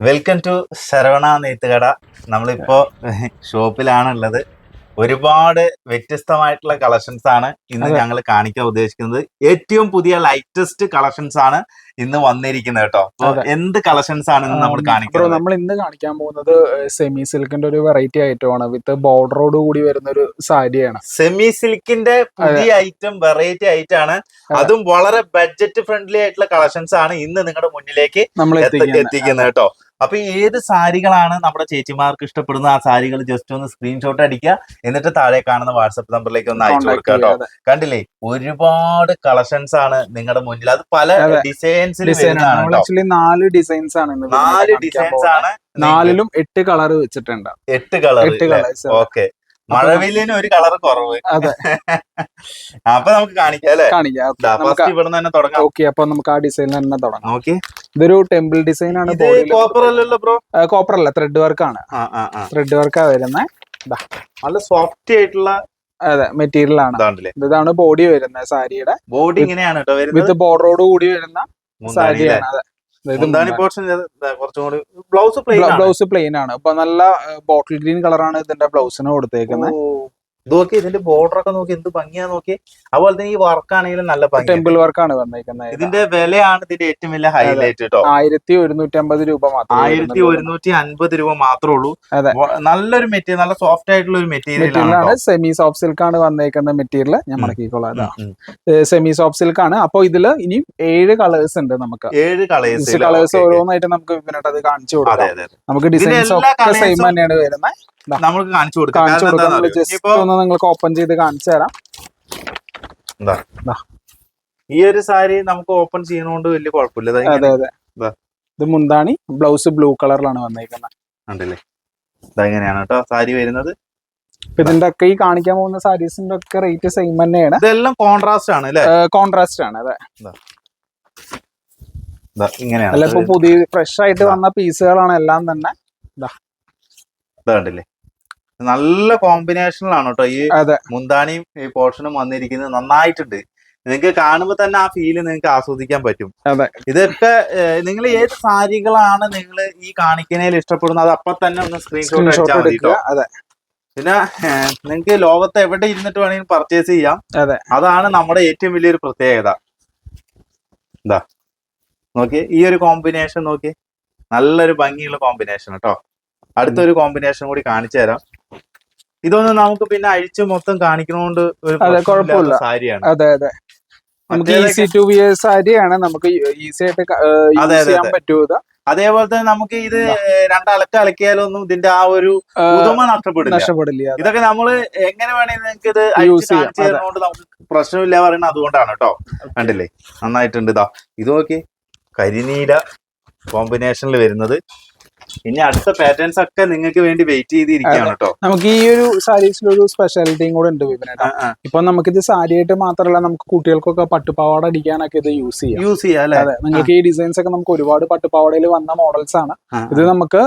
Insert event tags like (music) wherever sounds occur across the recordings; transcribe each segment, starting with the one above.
Welcome to Saravana നെയ്ത്തുകട നമ്മളിപ്പോ ഷോപ്പിലാണ് ഉള്ളത് ഒരുപാട് വ്യത്യസ്തമായിട്ടുള്ള കളക്ഷൻസ് ആണ് ഇന്ന് ഞങ്ങൾ കാണിക്കാൻ ഉദ്ദേശിക്കുന്നത്. ഏറ്റവും പുതിയ ലൈറ്റസ്റ്റ് കളക്ഷൻസ് ആണ് ഇന്ന് വന്നിരിക്കുന്നത് കേട്ടോ. എന്ത് കളക്ഷൻസ് ആണ് ഇന്ന് നമ്മൾ കാണിക്കുന്നത് നമ്മൾ ഇന്ന് കാണിക്കാൻ പോകുന്നത് സെമി സിൽക്കിന്റെ ഒരു വെറൈറ്റി ഐറ്റമാണ് വിത്ത് ബോർഡറോട് കൂടി വരുന്ന ഒരു സാരിയാണ്. സെമി സിൽക്കിന്റെ പുതിയ ഐറ്റം വെറൈറ്റി ഐറ്റം ആണ്. അതും. വളരെ ബഡ്ജറ്റ് ഫ്രണ്ട്ലി ആയിട്ടുള്ള കളക്ഷൻസ് ആണ് ഇന്ന് നിങ്ങളുടെ മുന്നിലേക്ക് നമ്മൾ എത്തി- എത്തിക്കുന്നത് എത്തിക്കുന്നത് കേട്ടോ. അപ്പൊ ഏത് സാരികളാണ് നമ്മുടെ ചേച്ചിമാർക്ക് ഇഷ്ടപ്പെടുന്ന ആ സാരികൾ ജസ്റ്റ് ഒന്ന് സ്ക്രീൻഷോട്ട് അടിക്കുക. എന്നിട്ട് താഴെ കാണുന്ന വാട്സപ്പ് നമ്പറിലേക്ക് ഒന്ന് അയച്ചു കൊടുക്കുക കേട്ടോ. കണ്ടില്ലേ? ഒരുപാട് കളക്ഷൻസ് ആണ് നിങ്ങളുടെ മുന്നിൽ. അത് പല ഡിസൈൻസ് ഡിസൈൻസിൽ ആക്ച്വലി നാല് ഡിസൈൻസ് ആണ് നാല് ഡിസൈൻസ് ആണ് നാലിലും എട്ട് കളർ വെച്ചിട്ടുണ്ട്. എട്ട് കളർ എട്ട് കളേഴ്സ് ഓക്കെ മഴവില്ലിന് ഒരു കളർ കുറവ്. അതെ. (laughs) അപ്പൊ നമുക്ക് കാണിക്കാം അല്ലെ? കാണിക്കാം. ഫസ്റ്റ് ഇവിടെ തന്നെ തുടങ്ങാം. ഓക്കെ അപ്പൊ നമുക്ക് ആ ഡിസൈനിൽ തന്നെ തുടങ്ങാം. നോക്കി. ഇതൊരു ടെമ്പിൾ ഡിസൈൻ ആണ് കോപ്പർ അല്ലല്ലോ ബ്രോ കോപ്പർ അല്ല ത്രെഡ് വർക്ക് ആണ്. ത്രെഡ് വർക്കാ വരുന്നത് നല്ല സോഫ്റ്റ് ആയിട്ടുള്ള അതെ മെറ്റീരിയൽ ആണ്. ഇതാണ് ബോഡി വരുന്നത് സാരിയുടെ. ബോഡി ഇങ്ങനെയാണ് കേട്ടോ വിത്ത് ബോർഡറോട് കൂടി വരുന്ന? സാരിയാണ് അതെ. ബ്ലൗസ് പ്ലെയിൻ ആണ്. ഇപ്പൊ നല്ല ബോട്ടിൽ ഗ്രീൻ കളറാണ് ഇതിന്റെ ബ്ലൗസിന് കൊടുത്തേക്കുന്നത് നോക്കി ഇതിന്റെ ബോർഡർ ഒക്കെ നോക്കി എന്ത് ഭംഗിയാ നോക്കി. അതുപോലെ തന്നെ ഈ വർക്ക് ആണെങ്കിലും നല്ല ടെമ്പിൾ വർക്കാണ് വന്നേക്കുന്നത്. ഇതിന്റെ വിലയാണ് ഇതിന്റെ ഏറ്റവും വലിയ ഹൈലൈറ്റ് കേട്ടോ ആയിരത്തി ഒരുന്നൂറ്റി അമ്പത് രൂപ മാത്രം ആയിരത്തി ഒരുന്നൂറ്റി അൻപത് രൂപ മാത്രമേ ഉള്ളൂ. നല്ലൊരു മെറ്റീരിയൽ നല്ല സോഫ്റ്റ് ആയിട്ടുള്ള ഒരു മെറ്റീരിയൽ ആണ് സെമി സോഫ്റ്റ് സിൽക്ക് ആണ് വന്നേക്കുന്ന മെറ്റീരിയൽ. ഞാൻ ഉം. മടക്കിക്കോളാം ഇതാ ഉം, ഉം. സെമി സോഫ്റ്റ് സിൽക്ക് ആണ്. അപ്പൊ ഇതിൽ ഇനി ഏഴ് കളേഴ്സ് ഉണ്ട് നമുക്ക്. ഏഴ് കളേഴ്സ് കളേഴ്സ് ഓരോന്നായിട്ട് നമുക്ക് വിപിനായിട്ട് അത് കാണിച്ചു കൊടുക്കാം. നമുക്ക് ഡിസൈൻ ഡിസൈൻസ് ഒക്കെ സെയിം തന്നെയാണ് വരുന്നത്. നമുക്ക് കാണിച്ചു കൊടുക്കാം. നിങ്ങൾക്ക് ഓപ്പൺ ചെയ്ത് കാണിച്ചു തരാം. എന്താ ഈ ഒരു സാരി നമുക്ക് ഓപ്പൺ ചെയ്യണോണ്ട് വലിയ കുഴപ്പമില്ല. അതെ അതെ. ഇത് മുന്താണി ബ്ലൗസ് ബ്ലൂ കളറിലാണ് വന്നേക്കുന്നത്. ഉണ്ടല്ലേ കേട്ടോ സാരി വരുന്നത്. ഇതിന്റെ ഒക്കെ ഈ കാണിക്കാൻ പോകുന്ന സാരീസിന്റെ ഒക്കെ റേറ്റ് സെയിം തന്നെയാണ്. ഇതെല്ലാം കോൺട്രാസ്റ്റ് ആണ് അല്ലെ? കോൺട്രാസ്റ്റ് ആണ് അതെ. ഇങ്ങനെയാണ്. അല്ല ഇപ്പൊ പുതിയ ഫ്രഷ് ആയിട്ട് വന്ന പീസുകളാണ് എല്ലാം തന്നെ. ഇതാ കണ്ടില്ലേ? നല്ല കോമ്പിനേഷനിലാണ് കേട്ടോ ഈ മുന്താനിയും ഈ പോർഷനും വന്നിരിക്കുന്നത്. നന്നായിട്ടുണ്ട്. നിങ്ങൾക്ക് കാണുമ്പോൾ തന്നെ ആ ഫീൽ നിങ്ങൾക്ക് ആസ്വദിക്കാൻ പറ്റും. ഇതൊക്കെ നിങ്ങൾ ഏത് സാരികളാണ് നിങ്ങൾ ഈ കാണിക്കുന്നതിൽ ഇഷ്ടപ്പെടുന്നത്? അത് അപ്പൊ തന്നെ ഒന്ന് സ്ക്രീൻഷോട്ട് അടിച്ചാൽ മതി കേട്ടോ. പിന്നെ നിങ്ങൾക്ക് ലോകത്ത് എവിടെ ഇരുന്നിട്ട് വേണമെങ്കിലും പർച്ചേസ് ചെയ്യാം. അതെ. അതാണ് നമ്മുടെ ഏറ്റവും വലിയൊരു പ്രത്യേകത. എന്താ നോക്കി ഈ ഒരു കോമ്പിനേഷൻ നോക്കി നല്ലൊരു ഭംഗിയുള്ള കോമ്പിനേഷൻ കേട്ടോ അടുത്തൊരു കോമ്പിനേഷൻ കൂടി കാണിച്ചു തരാം. ഇതൊന്നും നമുക്ക് പിന്നെ അഴിച്ച് മൊത്തം കാണിക്കണോണ്ട് ഒരു അതെ, കുഴപ്പമില്ല. സാരിയാണ്. അതെ അതെ. നമുക്ക് ഈസി ടു വിയർ സാരിയാണ്. നമുക്ക് ഈസി ആയിട്ട് യൂസ് ചെയ്യാൻ അതെ. അതേപോലെ തന്നെ നമുക്ക് ഇത് രണ്ടലക്ക അലക്കിയാലൊന്നും ഇതിന്റെ ആ ഒരു പുതുമ നഷ്ടപ്പെടില്ല. നഷ്ടപ്പെടില്ല ഇതൊക്കെ നമ്മൾ എങ്ങനെ വേണമെങ്കിൽ നിങ്ങൾക്ക് ഇത് യൂസ് അഴിച്ച് ചെയ്യാം, നമുക്ക് പ്രശ്നമില്ല പറയുന്നത് അതുകൊണ്ടാണ് കേട്ടോ. കണ്ടില്ലേ? നന്നായിട്ടുണ്ട്. ഇതാ ഇത് നോക്കി കരിനീല കോമ്പിനേഷനിൽ വരുന്നത്. ഇനി അടുത്ത പാറ്റേൺസ് ഒക്കെ നിങ്ങൾക്ക് വേണ്ടി വെയിറ്റ് ചെയ്തിരിക്കുകയാണ് കേട്ടോ. നമുക്ക് ഈ ഒരു സാരീസിൽ ഒരു സ്പെഷ്യാലിറ്റിയും കൂടെ ഉണ്ട് വിപിനേട്ടാ ഇപ്പൊ നമുക്കിത് സാരിയായിട്ട് മാത്രമല്ല നമുക്ക് കുട്ടികൾക്കൊക്കെ പട്ടുപാവാട അടിക്കാനൊക്കെ ഇത് യൂസ് ചെയ്യാം. യൂസ് ചെയ്യാം അല്ലെ? അതെ. നിങ്ങൾക്ക് ഈ ഡിസൈൻസ് ഒക്കെ നമുക്ക് ഒരുപാട് പട്ടുപാവാടയിൽ വന്ന മോഡൽസ് ആണ്. ഇത് നമുക്ക്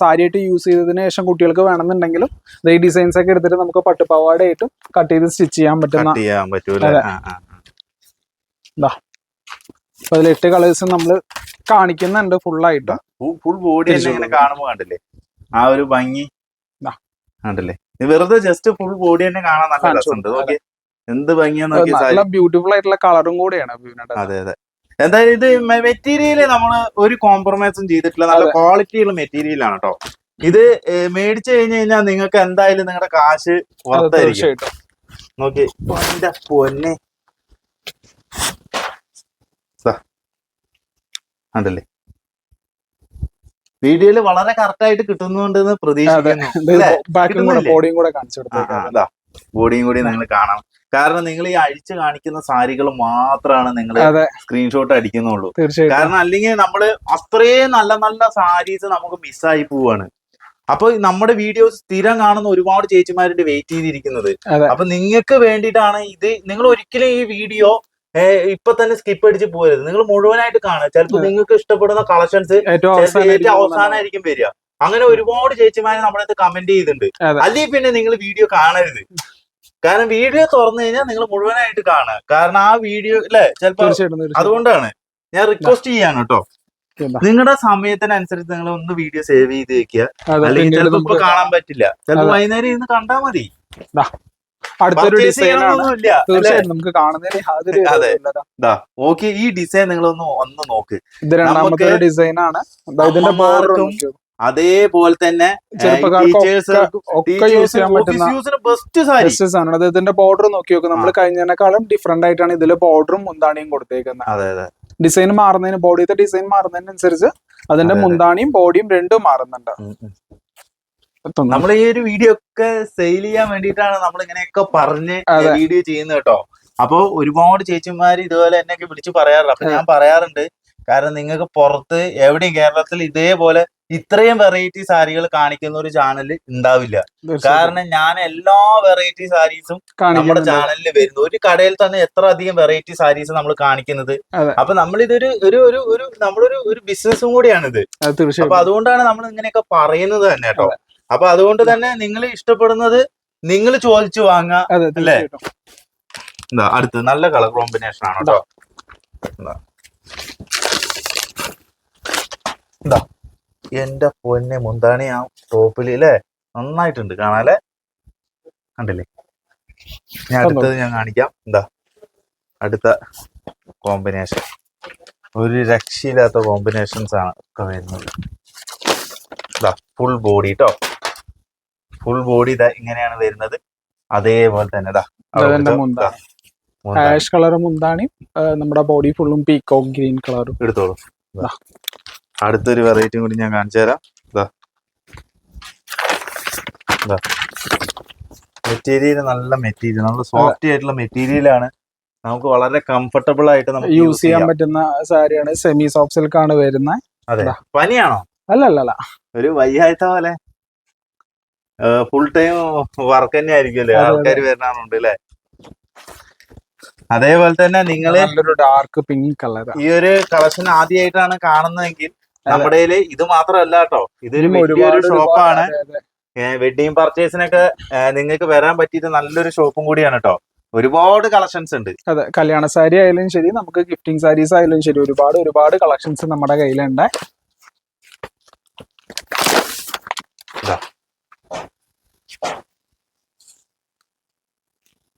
സാരിയായിട്ട് യൂസ് ചെയ്തതിന് ശേഷം കുട്ടികൾക്ക് വേണമെന്നുണ്ടെങ്കിലും ഈ ഡിസൈൻസ് ഒക്കെ എടുത്തിട്ട് നമുക്ക് പട്ടുപാവാടയായിട്ടും കട്ട് ചെയ്ത് സ്റ്റിച്ച് ചെയ്യാൻ പറ്റുന്ന ചെയ്യാൻ പറ്റൂല അതിൽ എട്ട് കളേഴ്സ് നമ്മൾ കാണിക്കുന്നുണ്ട് ഫുള്ളായിട്ട് ആയിട്ട്. ഫുൾ ബോഡി തന്നെ ഇങ്ങനെ. കാണുമ്പോ കണ്ടില്ലേ? ആ ഒരു ഭംഗി. കണ്ടില്ലേ? വെറുതെ ജസ്റ്റ് ഫുൾ ബോഡി തന്നെ കാണാൻ നല്ല രസമുണ്ട്. ഓക്കെ നോക്കി എന്ത് ഭംഗിയാന്ന് നോക്കി സാരി നല്ല ബ്യൂട്ടിഫുൾ ആയിട്ടുള്ള കളറും കൂടിയാണ് അതെ അതെ. എന്തായാലും ഇത് മെറ്റീരിയൽ നമ്മൾ ഒരു കോംപ്രമൈസും ചെയ്തിട്ടില്ല. നല്ല ക്വാളിറ്റി ഉള്ള മെറ്റീരിയൽ ആണ് കേട്ടോ ഇത് മേടിച്ചു കഴിഞ്ഞു കഴിഞ്ഞാൽ നിങ്ങൾക്ക് എന്തായാലും നിങ്ങളുടെ കാശ് പുറത്തായിരിക്കും. നോക്കി പൊന്നെ. ദാ. വീഡിയോയിൽ വളരെ കറക്റ്റ് ആയിട്ട് കിട്ടുന്നുണ്ടെന്ന് പ്രതീക്ഷിക്കുന്നു. ബോഡിയും കൂടെ കാണിച്ചു ബോഡിയും കൂടി നിങ്ങൾ കാണണം. കാരണം നിങ്ങൾ ഈ അഴിച്ച് കാണിക്കുന്ന സാരികൾ മാത്രമാണ് നിങ്ങൾ സ്ക്രീൻഷോട്ട് അടിക്കുന്നുള്ളൂ. കാരണം അല്ലെങ്കിൽ നമ്മൾ അത്രയും നല്ല നല്ല സാരീസ് നമുക്ക് മിസ്സായി പോവാണ്. അപ്പൊ നമ്മുടെ വീഡിയോസ് സ്ഥിരം കാണുന്ന ഒരുപാട് ചേച്ചിമാരുണ്ട് വെയിറ്റ് ചെയ്തിരിക്കുന്നത്. അപ്പൊ നിങ്ങൾക്ക് വേണ്ടിയിട്ടാണ് ഇത്. നിങ്ങൾ ഒരിക്കലും ഈ വീഡിയോ ഇപ്പൊ തന്നെ സ്കിപ്പ് അടിച്ച് പോകരുത് നിങ്ങൾ മുഴുവനായിട്ട് കാണുക. ചിലപ്പോൾ നിങ്ങൾക്ക് ഇഷ്ടപ്പെടുന്ന കളക്ഷൻസ് ഏറ്റവും ഏറ്റവും അവസാനം അവസാനമായിരിക്കും വരിക. അങ്ങനെ ഒരുപാട് ചേച്ചിമാരെ നമ്മളത് കമന്റ് ചെയ്തിട്ടുണ്ട്. അല്ലെങ്കിൽ പിന്നെ നിങ്ങൾ വീഡിയോ കാണരുത്. കാരണം വീഡിയോ തുറന്നു കഴിഞ്ഞാൽ നിങ്ങൾ മുഴുവനായിട്ട് കാണുക. കാരണം ആ വീഡിയോ അല്ലെ ചിലപ്പോ അതുകൊണ്ടാണ് ഞാൻ റിക്വസ്റ്റ് ചെയ്യാണ് കേട്ടോ. നിങ്ങളുടെ സമയത്തിനനുസരിച്ച് നിങ്ങൾ ഒന്ന് വീഡിയോ സേവ് ചെയ്ത് വെക്കുക. അല്ലെങ്കിൽ ചിലപ്പോ കാണാൻ പറ്റില്ല. ചിലപ്പോ. വൈകുന്നേരം ഇരുന്ന് കണ്ടാ മതി. അടുത്തൊരു ആണ്? തീർച്ചയായും നമുക്ക് കാണുന്നതിന് യാതൊരു (laughs) ഓക്കെ ഈ ഡിസൈൻ നിങ്ങൾ ഒന്ന് ഒന്ന് നോക്ക്. ഇത് രണ്ടാമത്തെ ആണ്. ഇതിന്റെ അതേപോലെ തന്നെ ബെസ്റ്റ് അത് ഇതിന്റെ ബോർഡർ നോക്കി നോക്കും. നമ്മൾ കഴിഞ്ഞതിനേക്കാളും ഡിഫറെന്റ് ആയിട്ടാണ് ഇതിലെ ബോർഡറും മുന്താണിയും കൊടുത്തേക്കുന്നത്. അതെ അതെ. ഡിസൈൻ മാറുന്നതിന് ബോഡിയുടെ ഡിസൈൻ മാറുന്നതിനനുസരിച്ച് അതിന്റെ അതെ, അതെ. മുന്താണിയും ബോഡിയും രണ്ടും മാറുന്നുണ്ട്. നമ്മൾ ഈ ഒരു വീഡിയോ ഒക്കെ സെയിൽ ചെയ്യാൻ വേണ്ടിയിട്ടാണ് നമ്മൾ ഇങ്ങനെയൊക്കെ പറഞ്ഞ് വീഡിയോ ചെയ്യുന്നത് കേട്ടോ. അപ്പൊ ഒരുപാട് ചേച്ചിമാര് ഇതുപോലെ എന്നെയൊക്കെ വിളിച്ച് പറയാറുണ്ട്. അപ്പൊ ഞാൻ പറയാറുണ്ട് കാരണം നിങ്ങൾക്ക് പുറത്ത് എവിടെയും കേരളത്തിൽ ഇതേപോലെ ഇത്രയും വെറൈറ്റി സാരികൾ കാണിക്കുന്ന ഒരു ചാനൽ ഉണ്ടാവില്ല. കാരണം ഞാൻ എല്ലാ വെറൈറ്റി സാരീസും നമ്മുടെ ചാനലിൽ വരുന്നു. ഒരു കടയിൽ തന്നെ എത്ര അധികം വെറൈറ്റി സാരീസ് നമ്മൾ കാണിക്കുന്നത്. അപ്പൊ നമ്മൾ ഇതൊരു ഒരു ഒരു ഒരു നമ്മളൊരു ഒരു ബിസിനസ്സും കൂടിയാണിത്. അപ്പൊ അതുകൊണ്ടാണ് നമ്മൾ ഇങ്ങനെയൊക്കെ പറയുന്നത് തന്നെ കേട്ടോ. അപ്പൊ അതുകൊണ്ട് തന്നെ നിങ്ങൾ ഇഷ്ടപ്പെടുന്നത് നിങ്ങൾ ചോദിച്ചു വാങ്ങുക അല്ലേ? അടുത്ത് നല്ല കളർ കോമ്പിനേഷൻ ആണ് കേട്ടോ എന്താ എന്റെ പൊന്നെ മുന്താണി ആ ടോപ്പിൽ അല്ലേ നന്നായിട്ടുണ്ട്. കാണാല്ലേ കണ്ടില്ലേ? ഞാൻ അടുത്തത് ഞാൻ കാണിക്കാം. എന്താ അടുത്ത കോമ്പിനേഷൻ. ഒരു രക്ഷയില്ലാത്ത കോമ്പിനേഷൻസ് ആണ് ഒക്കെ വരുന്നത്. ഫുൾ ബോഡി കേട്ടോ ഫുൾ ബോഡി ഇതാ ഇങ്ങനെയാണ് വരുന്നത്. അതേപോലെ തന്നെ ഇതാ. ആഷ് കളർ മുന്താണി. നമ്മുടെ ബോഡി ഫുള്ളും പീക്കോക്ക് ഗ്രീൻ കളറും എടുത്തോളൂ. അടുത്തൊരു വെറൈറ്റിയും കൂടി ഞാൻ കാണിച്ചു തരാം. ഇതാ ഇതാ മെറ്റീരിയൽ നല്ല മെറ്റീരിയൽ നല്ല സോഫ്റ്റ് ആയിട്ടുള്ള മെറ്റീരിയൽ ആണ്. നമുക്ക് വളരെ കംഫർട്ടബിൾ ആയിട്ട് നമുക്ക് യൂസ് ചെയ്യാൻ പറ്റുന്ന സാരിയാണ് സെമി സോഫ്റ്റ് സിൽക്ക് ആണ് വരുന്നത്. അതെ. പനിയാണോ? അല്ല അല്ല അല്ല ഒരു വയ്യാഴ്ച പോലെ. ഫുൾ ടൈം വർക്ക് തന്നെ ആയിരിക്കുമല്ലേ. ആൾക്കാർ വരണുണ്ട് അല്ലേ? അതേപോലെ തന്നെ നിങ്ങൾ നല്ലൊരു ഡാർക്ക് പിങ്ക് കളർ ഈ ഒരു കളക്ഷൻ ആദ്യമായിട്ടാണ് കാണുന്നതെങ്കിൽ നമ്മുടെ ഇത് മാത്രമല്ല കേട്ടോ. ഇതൊരു വലിയൊരു ഷോപ്പാണ് വെഡിങ് പർച്ചേസിനൊക്കെ നിങ്ങൾക്ക് വരാൻ പറ്റിയിട്ട് നല്ലൊരു ഷോപ്പും കൂടിയാണ് കേട്ടോ. ഒരുപാട് കളക്ഷൻസ് ഉണ്ട്. അതെ കല്യാണ സാരി ആയാലും ശരി നമുക്ക് ഗിഫ്റ്റിംഗ് സാരീസ് ആയാലും ശരി ഒരുപാട് ഒരുപാട് കളക്ഷൻസ് നമ്മുടെ കയ്യിലുണ്ട്.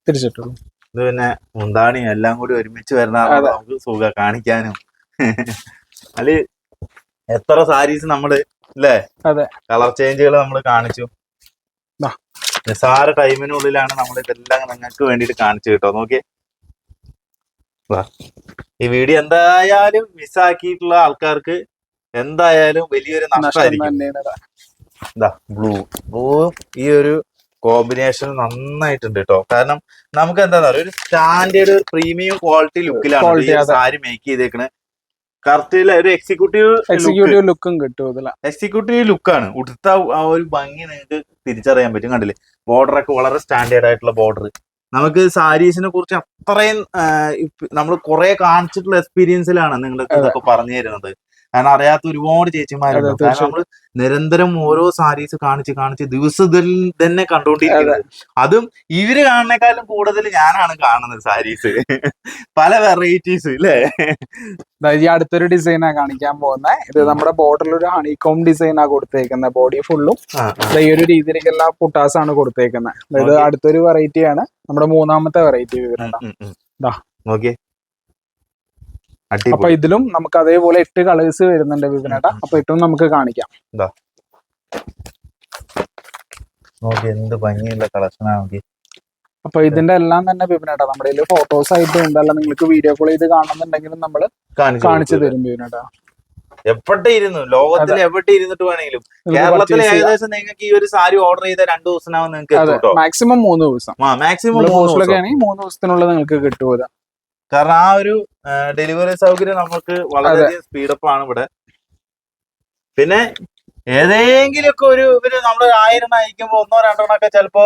തിരിച്ചിട്ടുള്ളൂ. ഇത് പിന്നെ മുന്താണിയും എല്ലാം കൂടി ഒരുമിച്ച് വരുന്ന. നമുക്ക് സുഖ കാണിക്കാനും. (laughs) അല്ലെ എത്ര സാരീസ് നമ്മൾ അല്ലേ അതെ. കളർ ചേഞ്ചുകൾ നമ്മൾ കാണിച്ചു. നിസാര ടൈമിനുള്ളിലാണ് നമ്മൾ ഇതെല്ലാം നിങ്ങൾക്ക് വേണ്ടിയിട്ട് കാണിച്ചു കേട്ടോ. നോക്കിയേ. ഈ വീഡിയോ എന്തായാലും മിസ്സാക്കിയിട്ടുള്ള ആൾക്കാർക്ക് എന്തായാലും വലിയൊരു നഷ്ടം നഷ്ടമായിരിക്കും. ബ്ലൂ ബ്ലൂ ഈ ഒരു കോമ്പിനേഷൻ നന്നായിട്ടുണ്ട് കേട്ടോ കാരണം നമുക്ക് എന്താ പറയുക ഒരു സ്റ്റാൻഡേർഡ് പ്രീമിയം ക്വാളിറ്റി ലുക്കിലാണ്. സാരി മേക്ക് ചെയ്തേക്കണേ. കറക്റ്റ് ഒരു എക്സിക്യൂട്ടീവ് എക്സിക്യൂട്ടീവ് ലുക്കും കിട്ടും ഇതില. എക്സിക്യൂട്ടീവ് ലുക്കാണ് ഉടുത്ത ആ ഒരു ഭംഗി നിങ്ങൾക്ക് തിരിച്ചറിയാൻ പറ്റും. കണ്ടില്ലേ? ബോർഡർ ഒക്കെ വളരെ സ്റ്റാൻഡേർഡ് ആയിട്ടുള്ള ബോർഡർ നമുക്ക് സാരീസിനെ കുറിച്ച് അത്രയും നമ്മൾ കുറെ കാണിച്ചിട്ടുള്ള എക്സ്പീരിയൻസിലാണ് നിങ്ങൾ ഇതൊക്കെ പറഞ്ഞു തരുന്നത്. കാരണം അറിയാത്ത ഒരുപാട് ചേച്ചിമാരുണ്ട്. കാരണം നമ്മൾ നിരന്തരം ഓരോ സാരീസ് കാണിച്ച് കാണിച്ച് ദിവസത്തിൽ തന്നെ കണ്ടുകൊണ്ടിരിക്കുന്നത് അതും. ഇവർ കാണുന്നേക്കാളും കൂടുതൽ ഞാനാണ് കാണുന്നത് സാരീസ് പല വെറൈറ്റീസ് അല്ലേ ഈ അടുത്തൊരു ഡിസൈനാ കാണിക്കാൻ പോകുന്നത് ഇത് നമ്മുടെ ബോർഡറിൽ ഒരു ഹണികോം ഡിസൈനാ കൊടുത്തേക്കുന്നത് ബോഡി ഫുള്ളും ഈ ഒരു രീതിയിലേക്ക് എല്ലാ പുട്ടാസ് ആണ് കൊടുത്തേക്കുന്നത്. അതായത് അടുത്തൊരു വെറൈറ്റിയാണ് നമ്മുടെ മൂന്നാമത്തെ വെറൈറ്റി വരുന്നത് ദാ. അപ്പൊ ഇതിലും നമുക്ക് അതേപോലെ എട്ട് കളേഴ്സ് വരുന്നുണ്ട് വിപിനേട്ട. അപ്പൊ എട്ടും നമുക്ക് കാണിക്കാം. നോക്കി എന്ത് ഭംഗിയുള്ള കളക്ഷൻ നോക്കി. അപ്പൊ ഇതിന്റെ എല്ലാം തന്നെ വിപിനേട്ട നമ്മുടെ കയ്യിൽ ഫോട്ടോസ് ആയിട്ട് ഉണ്ടല്ല. നിങ്ങൾക്ക് വീഡിയോ കോൾ ചെയ്ത് കാണുന്നുണ്ടെങ്കിലും നമ്മൾ കാണിച്ചു തരും വിപിനേട്ട. എവിടെ ഇരുന്നു ലോകത്തിൽ എവിടെ ഇരുന്നിട്ട് വേണമെങ്കിലും. കേരളത്തിൽ ഏകദേശം നിങ്ങൾക്ക് ഈ ഒരു സാരി ഓർഡർ ചെയ്ത രണ്ടു ദിവസത്തിനാവും നിങ്ങൾക്ക് മാക്സിമം മൂന്ന് ദിവസം. മാക്സിമം മൂന്ന് ദിവസത്തിനുള്ളിൽ നിങ്ങൾക്ക് കിട്ടും ഇത്. കാരണം ആ ഒരു ഡെലിവറി സൗകര്യം നമുക്ക് വളരെയധികം സ്പീഡപ്പ് ആണ് ഇവിടെ. പിന്നെ ഏതെങ്കിലും ഒക്കെ ഒരു ഇവർ നമ്മൾ ആയിരം അയക്കുമ്പോ ഒന്നോ രണ്ടോ ഒക്കെ ചിലപ്പോ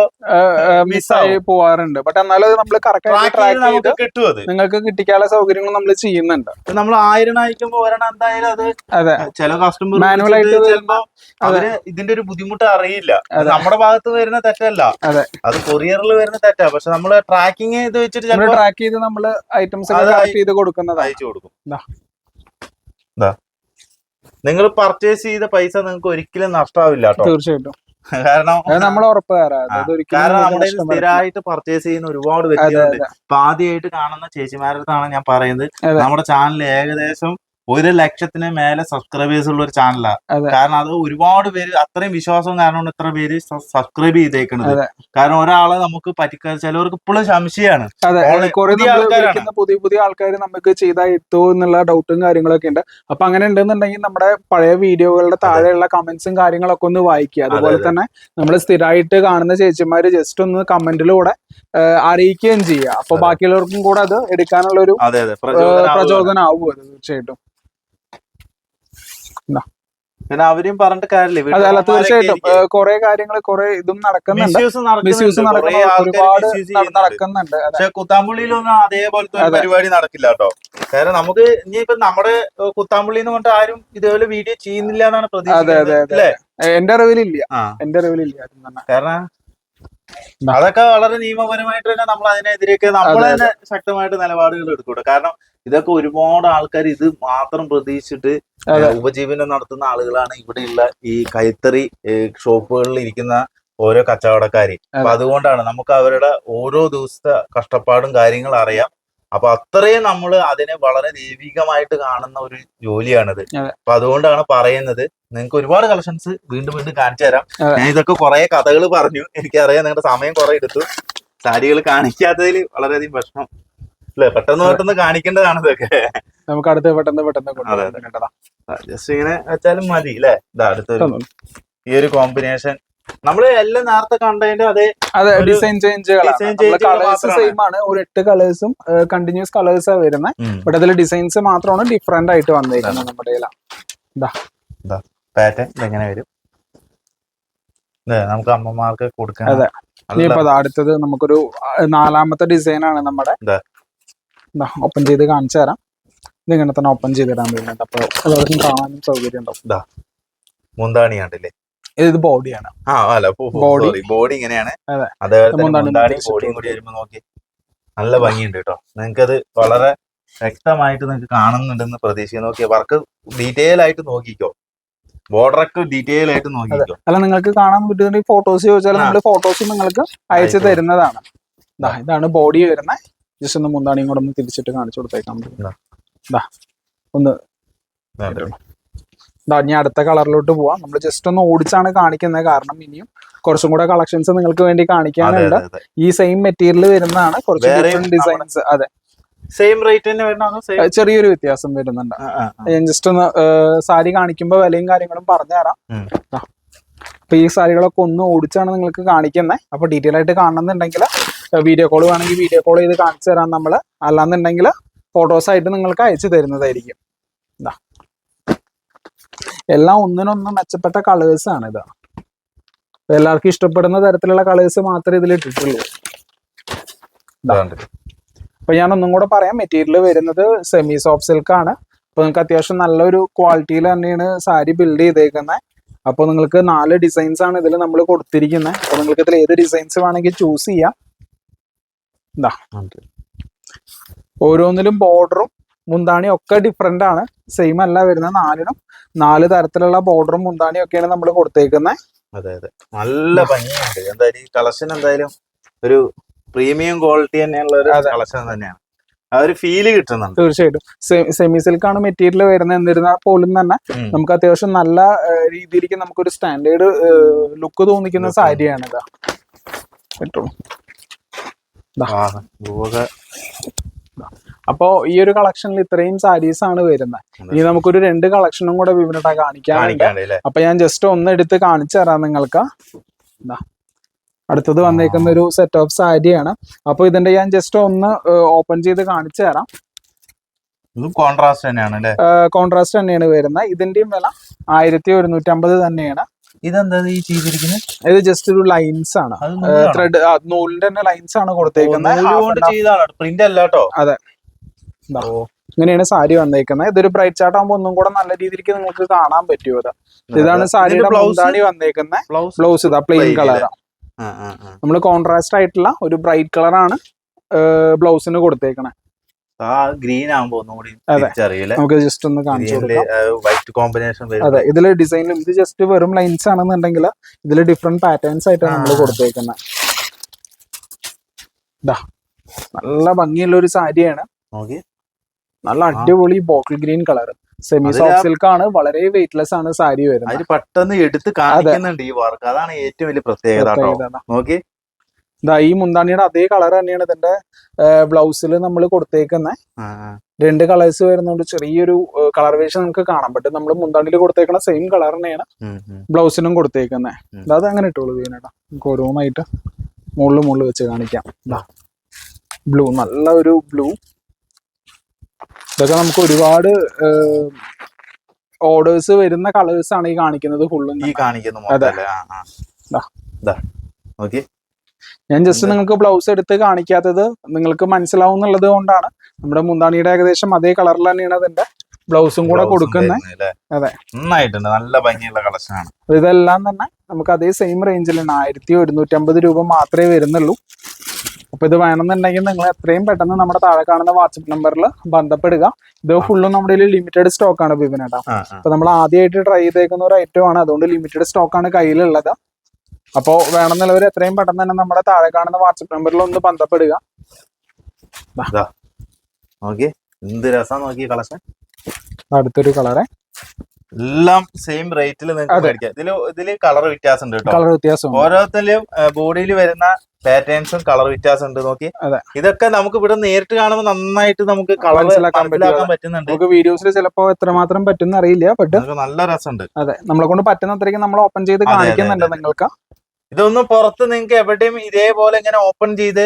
മിസ്സായി പോവാറുണ്ട്. ബട്ട് എന്നാലും നമ്മൾ കറക്റ്റ് ചെയ്ത് ചെയ്ത് കിട്ടും അത്. നിങ്ങൾക്ക് കിട്ടിക്കാനുള്ള സൗകര്യങ്ങൾ നമ്മൾ ചെയ്യുന്നുണ്ട്. നമ്മൾ ആയിരം അയക്കുമ്പോ ഒരെണ്ണം എന്തായാലും അത് അതെ. ചില കസ്റ്റമർ മാനുവൽ ആയിട്ട് ചിലപ്പോ അവർ ഇതിന്റെ ഒരു ബുദ്ധിമുട്ട് അറിയില്ല. നമ്മുടെ ഭാഗത്ത് വരുന്ന തെറ്റല്ല. അതെ. അത് കൊറിയറിൽ വരുന്ന തെറ്റാ. പക്ഷെ നമ്മൾ ട്രാക്കിങ് ഇത് വെച്ചിട്ട് നമ്മൾ ട്രാക്ക് ചെയ്ത് നമ്മൾ ഐറ്റംസ് ചെയ്ത് കൊടുക്കുന്നതാണ് അയച്ചു കൊടുക്കും. നിങ്ങൾ പർച്ചേസ് ചെയ്ത പൈസ നിങ്ങൾക്ക് ഒരിക്കലും നഷ്ടാവില്ല കേട്ടോ. തീർച്ചയായിട്ടും. കാരണം നമ്മൾ ഉറപ്പ് കാരണം നമ്മുടെ സ്ഥിരമായിട്ട് പർച്ചേസ് ചെയ്യുന്ന ഒരുപാട് വ്യക്തികളുണ്ട്. അപ്പൊ ആദ്യമായിട്ട് കാണുന്ന ചേച്ചിമാരടുത്താണ് ഞാൻ പറയുന്നത്. നമ്മുടെ ചാനൽ ഏകദേശം ഒരു ലക്ഷത്തിന് മേലെ സബ്സ്ക്രൈബേഴ്സ് ഉള്ള ഒരു ചാനലാണ് കാരണം അത് ഒരുപാട് പേര് അത്രയും വിശ്വാസം കാരണം ഇത്ര പേര് സബ്സ്ക്രൈബ് ചെയ്തേക്കുന്നത് കാരണം ഒരാളെ നമുക്ക് പറ്റിക്കാൻ ചിലവർക്ക് ഇപ്പോഴും സംശയമാണ് പുതിയ പുതിയ ആൾക്കാർ നമുക്ക് ചെയ്താൽ എത്തുമോ എന്നുള്ള ഡൗട്ടും കാര്യങ്ങളൊക്കെ ഉണ്ട്. അപ്പൊ അങ്ങനെ ഉണ്ടെന്നുണ്ടെങ്കിൽ നമ്മുടെ പഴയ വീഡിയോകളുടെ താഴെയുള്ള കമന്റ്സും കാര്യങ്ങളൊക്കെ ഒന്ന് വായിക്കുക. അതുപോലെ തന്നെ നമ്മൾ സ്ഥിരമായിട്ട് കാണുന്ന ചേച്ചിമാര് ജസ്റ്റ് ഒന്ന് കമന്റിലൂടെ അറിയിക്കുകയും ചെയ്യുക. അപ്പൊ ബാക്കിയുള്ളവർക്കും കൂടെ അത് എടുക്കാനുള്ള ഒരു പ്രചോദനം പ്രചോദനമാവും തീർച്ചയായിട്ടും. പിന്നെ അവരെയും പറഞ്ഞിട്ട് കാര്യമില്ല. അതെ അല്ല തീർച്ചയായിട്ടും. കുറെ കാര്യങ്ങൾ കുറെ ഇതും നടക്കുന്നുണ്ട്. മിസ്യൂസ് ഒരുപാട് നട- നടക്കുന്നുണ്ട്. അതെ. പക്ഷെ കുത്താമ്പുള്ളിയിലൊന്നും അതേപോലത്തെ ഒരു പരിപാടി നടക്കില്ല കേട്ടോ. കാരണം നമുക്ക് ഇനിയിപ്പോ നമ്മുടെ കുത്താമ്പുള്ളിന്ന് കുത്താമ്പുള്ളി എന്ന് പറഞ്ഞിട്ട് ആരും ഇതേപോലെ വീഡിയോ ചെയ്യുന്നില്ല എന്നാണ് അതെ അതെ പ്രതീക്ഷിക്കുന്നത്. അതെ അല്ലേ? എന്റെ അറിവിലില്ല. എന്റെ അറിവിലില്ല. കാരണം. അതൊക്കെ വളരെ നിയമപരമായിട്ട് തന്നെ നമ്മൾ അതിനെതിരെയൊക്കെ നമ്മൾ തന്നെ ശക്തമായിട്ട് നിലപാടുകൾ എടുക്കൂടെ കാരണം ഇതൊക്കെ ഒരുപാട് ആൾക്കാർ ഇത് മാത്രം പ്രതീക്ഷിച്ചിട്ട്. ഉപജീവനം നടത്തുന്ന ആളുകളാണ് ഇവിടെയുള്ള ഈ കൈത്തറി ഷോപ്പുകളിൽ ഇരിക്കുന്ന ഓരോ കച്ചവടക്കാര്. അപ്പൊ അതുകൊണ്ടാണ് നമുക്ക് അവരുടെ ഓരോ ദിവസത്തെ കഷ്ടപ്പാടും കാര്യങ്ങളും അറിയാം. അപ്പൊ അത്രയും നമ്മൾ അതിനെ വളരെ ദൈവികമായിട്ട് കാണുന്ന ഒരു ജോലിയാണിത്. അപ്പൊ അതുകൊണ്ടാണ് പറയുന്നത്. നിങ്ങൾക്ക് ഒരുപാട് കളക്ഷൻസ് വീണ്ടും വീണ്ടും കാണിച്ചു തരാം. ഞാൻ ഇതൊക്കെ കുറെ കഥകൾ പറഞ്ഞു. എനിക്കറിയാം നിങ്ങളുടെ സമയം കുറെ എടുത്തു. സാരികൾ കാണിക്കാത്തതിൽ വളരെയധികം പ്രശ്നം അല്ലെ? പെട്ടെന്ന് പെട്ടെന്ന് കാണിക്കേണ്ടതാണ് ഇതൊക്കെ. നമുക്ക് അടുത്ത് പെട്ടെന്ന് പെട്ടെന്ന് ജസ്റ്റ് ഇങ്ങനെ വെച്ചാലും മതി അല്ലെ? ഇതാ അടുത്തൊരു ഈ ഒരു കോമ്പിനേഷൻ നമ്മൾ എല്ലാം നേരത്തെ കണ്ടതിന്റെ അതെ അതെ ഡിസൈൻ ചേഞ്ചുകളാണ് സെയിം ആണ്. ഒരു എട്ട് കളേഴ്സും കണ്ടിന്യൂസ് കളേഴ്സാ വരുന്നത് ബട്ട് അതിൽ ഡിസൈൻസ് മാത്രമാണ് ഡിഫറെന്റ് ആയിട്ട് വന്നിരിക്കുന്നത് നമ്മുടെ. പാറ്റേൺ എങ്ങനെ വരും? നമുക്ക് അമ്മമാർക്ക് കൊടുക്കാൻ അതെ. ഇനിയിപ്പോ അടുത്തത് നമുക്കൊരു നാലാമത്തെ ഡിസൈൻ ആണ് നമ്മുടെ. ഓപ്പൺ ചെയ്ത് കാണിച്ചു തരാം. ഇത് ഇങ്ങനെ തന്നെ ഓപ്പൺ ചെയ്തിടാൻ വരുന്നുണ്ട്. അപ്പൊ എല്ലാവർക്കും കാണാനും സൗകര്യം ഉണ്ടാവും. മുന്താണിയാണ്ടല്ലേ ഇത് ബോഡിയാണ്. ആ അല്ല ബോഡി. ബോഡി ഇങ്ങനെയാണ്. അതേപോലെ ബോഡിയും കൂടി വരുമ്പോ നോക്കി. നല്ല ഭംഗിയുണ്ട് കേട്ടോ. അത് വളരെ വ്യക്തമായിട്ട് നിങ്ങൾക്ക് കാണുന്നുണ്ടെന്ന് പ്രതീക്ഷിക്കുന്നു. നോക്കിയ വർക്ക് ഡീറ്റെയിൽ ആയിട്ട് നോക്കിക്കോ. ബോർഡറൊക്കെ ഡീറ്റെയിൽ ആയിട്ട് നോക്കിക്കോ. അല്ല നിങ്ങൾക്ക് കാണാൻ പറ്റുന്ന ഫോട്ടോസ് ചോദിച്ചാൽ നമ്മൾ നമ്മൾ ഫോട്ടോസ് നിങ്ങൾക്ക് അയച്ചു. തരുന്നതാണ്. ഇതാണ് ബോഡി വരുന്നത് ജസ്റ്റ് ഒന്ന് മുന്താണിയും കൂടെ ഒന്ന് തിരിച്ചിട്ട് കാണിച്ചു കൊടുത്തേക്കാം ഒന്ന് ഇനി അടുത്ത കളറിലോട്ട് പോവാം. നമ്മൾ ജസ്റ്റ് ഒന്ന് ഓടിച്ചാണ് കാണിക്കുന്നത്. കാരണം ഇനിയും കുറച്ചും കൂടെ കളക്ഷൻസ് നിങ്ങൾക്ക് വേണ്ടി കാണിക്കാനുണ്ട്. ഈ സെയിം മെറ്റീരിയൽ വരുന്നതാണ്. കുറച്ച് ഡിസൈൻസ് അതെ. സെയിം റേറ്റ് തന്നെ വരുന്ന ചെറിയൊരു വ്യത്യാസം വരുന്നുണ്ട്. ഞാൻ ജസ്റ്റ് ഒന്ന് സാരി കാണിക്കുമ്പോൾ വിലയും കാര്യങ്ങളും പറഞ്ഞുതരാം. തരാം. അപ്പൊ ഈ സാരികളൊക്കെ ഒന്ന് ഓടിച്ചാണ് നിങ്ങൾക്ക് കാണിക്കുന്നത് അപ്പൊ ഡീറ്റെയിൽ ആയിട്ട് കാണണമെന്നുണ്ടെങ്കിൽ വീഡിയോ കോൾ വേണമെങ്കിൽ വീഡിയോ കോൾ ചെയ്ത് കാണിച്ചു തരാം നമ്മൾ അല്ലാന്നുണ്ടെങ്കിൽ ഫോട്ടോസ് ആയിട്ട് നിങ്ങൾക്ക് അയച്ചു തരുന്നതായിരിക്കും. ദാ. എല്ലാം ഒന്നിനൊന്ന് മെച്ചപ്പെട്ട കളേഴ്സ് ആണ് ഇത്. എല്ലാവർക്കും ഇഷ്ടപ്പെടുന്ന തരത്തിലുള്ള കളേഴ്സ് മാത്രമേ ഇതിൽ ഇട്ടിട്ടുള്ളൂ. അപ്പൊ ഞാൻ ഒന്നും കൂടെ പറയാം. മെറ്റീരിയൽ വരുന്നത് സെമി സോഫ്റ്റ് സിൽക്ക് ആണ്. അപ്പൊ നിങ്ങൾക്ക് അത്യാവശ്യം നല്ലൊരു ക്വാളിറ്റിയിൽ തന്നെയാണ് സാരി ബിൽഡ് ചെയ്തേക്കുന്നത് അപ്പോൾ നിങ്ങൾക്ക് നാല് ഡിസൈൻസ് ആണ് ഇതിൽ നമ്മൾ കൊടുത്തിരിക്കുന്നത് അപ്പോൾ നിങ്ങൾക്ക് ഇതിൽ ഏത് ഡിസൈൻസ് വേണമെങ്കിൽ ചൂസ് ചെയ്യാം. ഓരോന്നിലും ബോർഡറും മുന്താണിയും ഒക്കെ ഡിഫറെന്റ് ആണ്. സെയിം അല്ല വരുന്ന നാലിനും. നാല് തരത്തിലുള്ള ബോർഡറും മുന്താണിയും ഒക്കെയാണ് നമ്മൾ കൊടുത്തേക്കുന്നത് അതെ അതെ. നല്ല ഭംഗിയുണ്ട്. എന്തായാലും ഈ കളക്ഷൻ എന്തായാലും ഒരു പ്രീമിയം ക്വാളിറ്റി തന്നെയുള്ള ഒരു. കളക്ഷൻ തന്നെയാണ്. ആ ഒരു ഫീൽ കിട്ടുന്നുണ്ട്. തീർച്ചയായിട്ടും. സെമി സിൽക്ക് ആണ് മെറ്റീരിയൽ വരുന്നത്. എന്നിരുന്നാൽ പോലും തന്നെ നമുക്ക് അത്യാവശ്യം നല്ല രീതിയിലേക്ക് നമുക്കൊരു സ്റ്റാൻഡേർഡ് ലുക്ക് തോന്നിക്കുന്ന. സാരിയാണ് ഇതാ. അപ്പോ ഈ ഒരു കളക്ഷനിൽ ഇത്രയും സാരീസ് ആണ് വരുന്നത്. ഇനി നമുക്കൊരു രണ്ട് കളക്ഷനും കൂടെ വിവരട്ടാ കാണിക്കാനുണ്ട്. അപ്പൊ ഞാൻ ജസ്റ്റ് ഒന്ന് എടുത്ത് കാണിച്ചു തരാം നിങ്ങൾക്ക്. ദാ. അടുത്തത് വന്നേക്കുന്ന ഒരു സെറ്റ് ഓഫ് സാരിയാണ് അപ്പൊ ഇതിന്റെ ഞാൻ ജസ്റ്റ് ഒന്ന് ഓപ്പൺ ചെയ്ത് കാണിച്ചു തരാം. കോൺട്രാസ്റ്റ് തന്നെയാണ് കോൺട്രാസ്റ്റ് തന്നെയാണ് വരുന്നത്. ഇതിന്റെയും വില ആയിരത്തി ഒരുന്നൂറ്റമ്പത് തന്നെയാണ്. ഇതെന്താ ഈ ചെയ്തിരിക്കുന്നത് ഇത് ജസ്റ്റ് ഒരു ലൈൻസ് ആണ്. ത്രെഡ് നൂലിന്റെ തന്നെ ലൈൻസ് ആണ് കൊടുത്തേക്കുന്നത്. പ്രിന്റ് അല്ല അതെ. ഇങ്ങനെയാണ് സാരി വന്നേക്കുന്നത്. ഇതൊരു ബ്രൈറ്റ് ചാർട്ട് ആകുമ്പോൾ ഒന്നും കൂടെ നല്ല രീതിക്ക് നിങ്ങൾക്ക് കാണാൻ പറ്റുമോ ഇത് ഇതാണ്. സാരിയുടെ ബ്ലൗസാണി വന്നേക്കുന്നത് ബ്ലൗസ് ഇതാ പ്ലെയിൻ കളറാ നമ്മൾ. നമ്മൾ കോൺട്രാസ്റ്റ് ആയിട്ടുള്ള ഒരു ബ്രൈറ്റ് കളറാണ് ബ്ലൗസിന് കൊടുത്തേക്കണേ. ആ ഗ്രീൻ ആകുമ്പോ നമുക്ക് ജസ്റ്റ് ഒന്ന് കാണിച്ചു വൈറ്റ് കോമ്പിനേഷൻ അതെ ഇതിൽ ഡിസൈനിലും ഇത് ജസ്റ്റ് വെറും ലൈൻസ് ആണെന്നുണ്ടെങ്കിൽ ഇതിൽ ഡിഫറെന്റ് പാറ്റേൺസ് ആയിട്ടാണ് നമ്മൾ കൊടുത്തേക്കുന്നത് നല്ല ഭംഗിയുള്ള ഒരു സാരിയാണ് നല്ല അടിപൊളി bottle green colour semi soft silk ആണ് വളരെ വെയിറ്റ്ലെസ് ആണ് സാരി വരുന്നത്. അതിന് പെട്ടെന്ന് എടുത്ത് കാണിക്കുന്നുണ്ട് ഈ വർക്ക് അതാണ് ഏറ്റവും വലിയ പ്രത്യേകത നോക്കി. ഈ മുന്താണിയുടെ അതേ കളർ തന്നെയാണ് ഇതിന്റെ ബ്ലൗസിൽ നമ്മൾ ആ. രണ്ട് കളേഴ്സ് വരുന്നതുകൊണ്ട് ചെറിയൊരു കളർ വേഷൻ നമുക്ക് കാണാൻ പറ്റും നമ്മൾ മുന്താണിയിൽ കൊടുത്തേക്കുന്ന സെയിം കളർ തന്നെയാണ്. ബ്ലൗസിനും കൊടുത്തേക്കുന്നത്. അത് അങ്ങനെ ഇട്ടോളൂ വീണേട്ടാ. നമുക്ക് ഓരോന്നായിട്ട് മുകളിൽ മുകളിൽ വെച്ച് കാണിക്കാം. ബ്ലൂ നല്ല ഒരു ബ്ലൂ ഇതൊക്കെ നമുക്ക് ഒരുപാട് ഓർഡേഴ്സ് വരുന്ന കളേഴ്സ് ആണ് ഈ കാണിക്കുന്നത് ഫുള്ളും ഈ കാണിക്കുന്ന ഞാൻ ജസ്റ്റ് നിങ്ങൾക്ക് ബ്ലൗസ് എടുത്ത് കാണിക്കാത്തത് നിങ്ങൾക്ക് മനസ്സിലാവും എന്നുള്ളത് കൊണ്ടാണ്. നമ്മുടെ മുന്താണിയുടെ ഏകദേശം അതേ കളറിൽ തന്നെയാണ് അതിന്റെ ബ്ലൗസും കൂടെ കൊടുക്കുന്നത് അതെ. നന്നായിട്ടുണ്ട്. നല്ല ഭംഗിയുള്ള കളക്ഷൻ ആണ്. ഇതെല്ലാം തന്നെ നമുക്ക് അതേ സെയിം റേഞ്ചിലാണ് ആയിരത്തി ഒരുന്നൂറ്റമ്പത് രൂപ മാത്രമേ വരുന്നുള്ളൂ. അപ്പൊ ഇത് വേണമെന്നുണ്ടെങ്കിൽ നിങ്ങൾ എത്രയും പെട്ടെന്ന് നമ്മുടെ താഴെ കാണുന്ന വാട്സപ്പ് നമ്പറിൽ ബന്ധപ്പെടുക. ഇത് ഫുള്ളും നമ്മുടെ ലിമിറ്റഡ് സ്റ്റോക്ക് ആണ് ബിബിനേട്ടാ ആ, ആ. അപ്പൊ നമ്മൾ ആദ്യമായിട്ട് ട്രൈ ചെയ്തേക്കുന്ന ഒരു ഐറ്റം ആണ്. അതുകൊണ്ട് ലിമിറ്റഡ് സ്റ്റോക്ക് ആണ് കയ്യിലുള്ളത്. അപ്പോൾ വേണമെന്നുള്ളവർ എത്രയും പെട്ടെന്ന് തന്നെ നമ്മുടെ താഴെ കാണുന്ന വാട്സപ്പ് നമ്പറിൽ ഒന്ന് ബന്ധപ്പെടുക. എന്ത് രസം നോക്കി കളക്ഷൻ അടുത്തൊരു കളറെ എല്ലാം സെയിം റേറ്റിൽ നിങ്ങൾക്ക്. മേടിക്കാം. ഇതിൽ ഇതിൽ കളർ വ്യത്യാസം ഉണ്ട് കേട്ടോ. കളർ വ്യത്യാസം ഓരോരുത്തരിലും ബോഡിയിൽ വരുന്ന പാറ്റേൺസും കളർ വ്യത്യാസം ഉണ്ട് നോക്കി. ഇതൊക്കെ നമുക്ക് ഇവിടെ നേരിട്ട് കാണുമ്പോൾ നന്നായിട്ട് നമുക്ക് കളർ മനസ്സിലാക്കാൻ പറ്റുന്നുണ്ട്. നമുക്ക് വീഡിയോസിൽ ചിലപ്പോ എത്രമാത്രം പറ്റുന്ന അറിയില്ല ബട്ട് നല്ല രസമുണ്ട്. അതെ നമ്മളെ കൊണ്ട് പറ്റുന്ന അത്രയ്ക്ക് നമ്മൾ ഓപ്പൺ ചെയ്ത് കാണിക്കുന്നുണ്ട് നിങ്ങൾക്ക്. ഇതൊന്നും പുറത്ത് നിങ്ങൾക്ക് എവിടെയും ഇതേപോലെ ഇങ്ങനെ ഓപ്പൺ ചെയ്ത്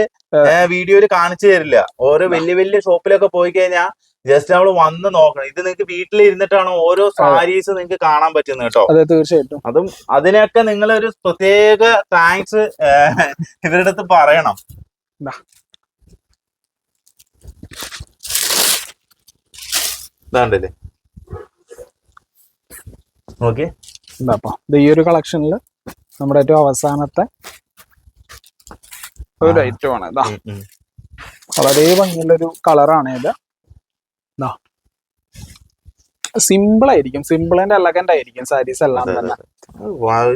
വീഡിയോയിൽ കാണിച്ചു തരില്ല. ഓരോ വലിയ വലിയ ഷോപ്പിലൊക്കെ പോയി കഴിഞ്ഞാൽ ജസ്റ്റ് നമ്മൾ വന്ന് നോക്കണം. ഇത് നിങ്ങൾക്ക് വീട്ടിൽ ഇരുന്നിട്ടാണ് ഓരോ സാരീസ് നിങ്ങൾക്ക് കാണാൻ പറ്റുന്നത് കേട്ടോ? അതെ തീർച്ചയായിട്ടും. അതും അതിനൊക്കെ നിങ്ങൾ ഒരു പ്രത്യേക താങ്ക്സ് ഇവരുടെ അടുത്ത് പറയണം. ഇതാണ്ടല്ലേ? ഓക്കെ ഈ ഒരു കളക്ഷനിൽ നമ്മുടെ ഏറ്റവും അവസാനത്തെ ഒരു. ഐറ്റം ആണ്. വളരെ ഭംഗിയുള്ള ഒരു കളറാണ് ഇത്. സിമ്പിൾ ആയിരിക്കും. സിമ്പിൾ ആൻഡ് എലഗന്റ് ആയിരിക്കും സാരീസ് എല്ലാം തന്നെ.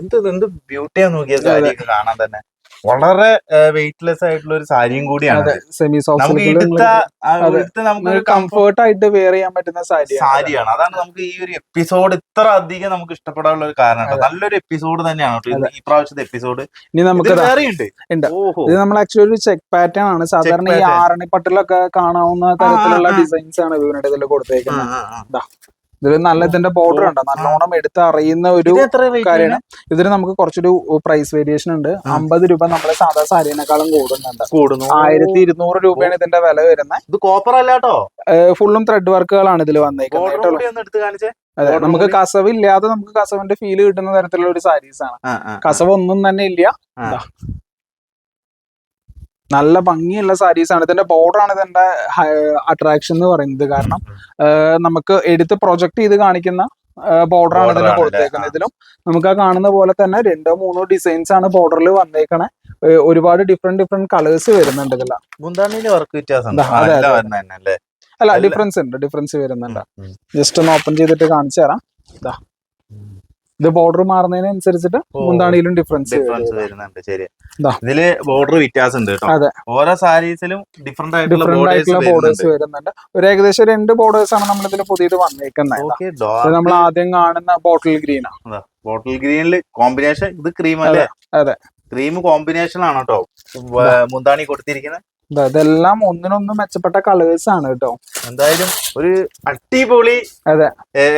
എന്ത് എന്ത് ബ്യൂട്ടിയാ നോക്കിയ സാരി കാണാൻ തന്നെ. വളരെ വെയിറ്റ്ലെസ് ആയിട്ടുള്ള ഒരു സാരിയും കൂടിയാണ്. സെമി സോഫ്റ്റ് നമുക്ക് കംഫർട്ട് ആയിട്ട് വെയർ ചെയ്യാൻ പറ്റുന്ന സാരി സാരിയാണ്. അതാണ് നമുക്ക് ഈ ഒരു എപ്പിസോഡ് ഇത്ര അധികം നമുക്ക് ഇഷ്ടപ്പെടാനുള്ള ഒരു കാരണം നല്ലൊരു എപ്പിസോഡ് തന്നെയാണ് ഈ പ്രാവശ്യത്തെ എപ്പിസോഡ് ഇനി നമുക്ക് ഉണ്ട്. ഇത് നമ്മൾ ആക്ച്വലി ഒരു ചെക്ക് പാറ്റേൺ ആണ്. സാധാരണ ഈ. ആറണിപ്പട്ടിലൊക്കെ കാണാവുന്ന തരത്തിലുള്ള. ഡിസൈൻസ് ആണ് ഇവരുടെ ഇതിൽ കൊടുത്തേക്കുന്നത്. ഇതിൽ നല്ല ഇതിന്റെ ബോർഡർ ഉണ്ട് നല്ലോണം എടുത്ത് അറിയുന്ന ഒരു കാര്യമാണ്. ഇതിന് നമുക്ക് കുറച്ചൊരു പ്രൈസ് വേരിയേഷൻ ഉണ്ട്. അമ്പത് രൂപ നമ്മുടെ സാധാ സാരിനേക്കാളും കൂടുന്നുണ്ട്. കൂടുന്നു. ആയിരത്തി ഇരുന്നൂറ് രൂപയാണ് ഇതിന്റെ വില വരുന്നത്. ഇത് കോപ്പർ അല്ലാട്ടോ ഫുള്ളും ത്രെഡ് വർക്കുകളാണ് ഇതിൽ വന്നേക്കുന്നത് അതെ നമുക്ക് കസവ് ഇല്ലാതെ നമുക്ക് കസവിന്റെ ഫീൽ കിട്ടുന്ന തരത്തിലുള്ള ഒരു സാരീസ് ആണ്. കസവ് ഒന്നും തന്നെ ഇല്ല. നല്ല ഭംഗിയുള്ള സാരീസ് ആണ്. ഇതിന്റെ ബോർഡർ ആണ് ഇതിന്റെ അട്രാക്ഷൻ എന്ന് പറയുന്നത്. കാരണം നമുക്ക് എടുത്ത് പ്രൊജക്ട് ചെയ്ത് കാണിക്കുന്ന ബോർഡർ ആണ് ഇതിന്റെ ഇതിന് കൊടുത്തേക്കുന്നത്. ഇതിലും നമുക്ക് ആ കാണുന്ന പോലെ തന്നെ രണ്ടോ മൂന്നോ ഡിസൈൻസ് ആണ് ബോർഡറിൽ വന്നേക്കണേ. ഒരുപാട് ഡിഫറെന്റ് ഡിഫറെന്റ് കളേഴ്സ് വരുന്നുണ്ട്. അല്ലേ. ഡിഫറൻസ് ഉണ്ട് ഡിഫറൻസ് വരുന്നുണ്ട്. ജസ്റ്റ് ഒന്ന് ഓപ്പൺ ചെയ്തിട്ട് കാണിച്ചു തരാം. ദാ. ഇത് ബോർഡർ മാറുന്നതിനനുസരിച്ചിട്ട്. മുന്താണിയിലും ഡിഫറൻസ് വരുന്നുണ്ട്. ശരി. ഇതിൽ ബോർഡർ വ്യത്യാസം ഉണ്ട് അതെ. ഓരോ സാരീസിലും ഡിഫറെന്റ് ആയിട്ടുള്ള ബോർഡേഴ്സ് വരുന്നുണ്ട്. ഒരു ഏകദേശം രണ്ട് ബോർഡേഴ്സ് ആണ് നമ്മൾ ഇതിൽ പുതിയത് വന്നേക്കുന്നത് നമ്മൾ ആദ്യം കാണുന്ന ബോട്ടിൽ ഗ്രീൻ ആണ്. ബോട്ടിൽ ഗ്രീനിൽ കോമ്പിനേഷൻ ഇത് ക്രീം അല്ലേ? അതെ. ക്രീം കോമ്പിനേഷൻ ആണ് കേട്ടോ. മുന്താണി കൊടുത്തിരിക്കുന്നത് ഇതെല്ലാം ഒന്നിനൊന്നും മെച്ചപ്പെട്ട കളേഴ്സ് ആണ് കേട്ടോ. എന്തായാലും ഒരു അടിപൊളി അതെ.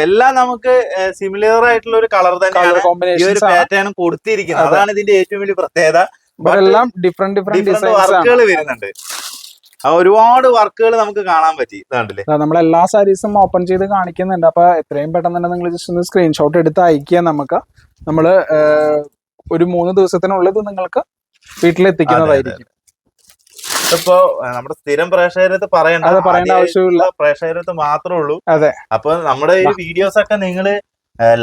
എല്ലാം നമുക്ക് സിമിലർ ആയിട്ടുള്ള ഒരു കളർ തന്നെ തന്നെയാണ് ഈ ഒരു പാറ്റേൺ കൊടുത്തിരിക്കുന്നത്. അതാണ് ഇതിന്റെ ഏറ്റവും വലിയ പ്രത്യേകത. എല്ലാം ഡിഫറെന്റ് ഡിഫറെന്റ് വർക്കുകൾ വരുന്നുണ്ട്. ഒരുപാട് വർക്കുകൾ നമുക്ക് കാണാൻ പറ്റി ഇതാണ്ടല്ലേ? ദാ നമ്മൾ എല്ലാ സാരീസും ഓപ്പൺ ചെയ്ത് കാണിക്കുന്നുണ്ട്. അപ്പൊ എത്രയും പെട്ടെന്ന് തന്നെ നിങ്ങൾ ജസ്റ്റ് ഒന്ന് സ്ക്രീൻഷോട്ട് എടുത്ത് അയക്കുക നമുക്ക്. നമ്മൾ ഒരു മൂന്ന് ദിവസത്തിനുള്ളത് നിങ്ങൾക്ക് വീട്ടിലെത്തിക്കുന്നതായിരിക്കും. ഇപ്പോ നമ്മുടെ സ്ഥിരം പ്രേക്ഷകരത്ത് പറയണ്ട പറയേണ്ട ആവശ്യമില്ല. പ്രേക്ഷകരത്ത് മാത്രമേ ഉള്ളൂ. അതെ. അപ്പൊ നമ്മുടെ ഈ വീഡിയോസ് ഒക്കെ നിങ്ങൾ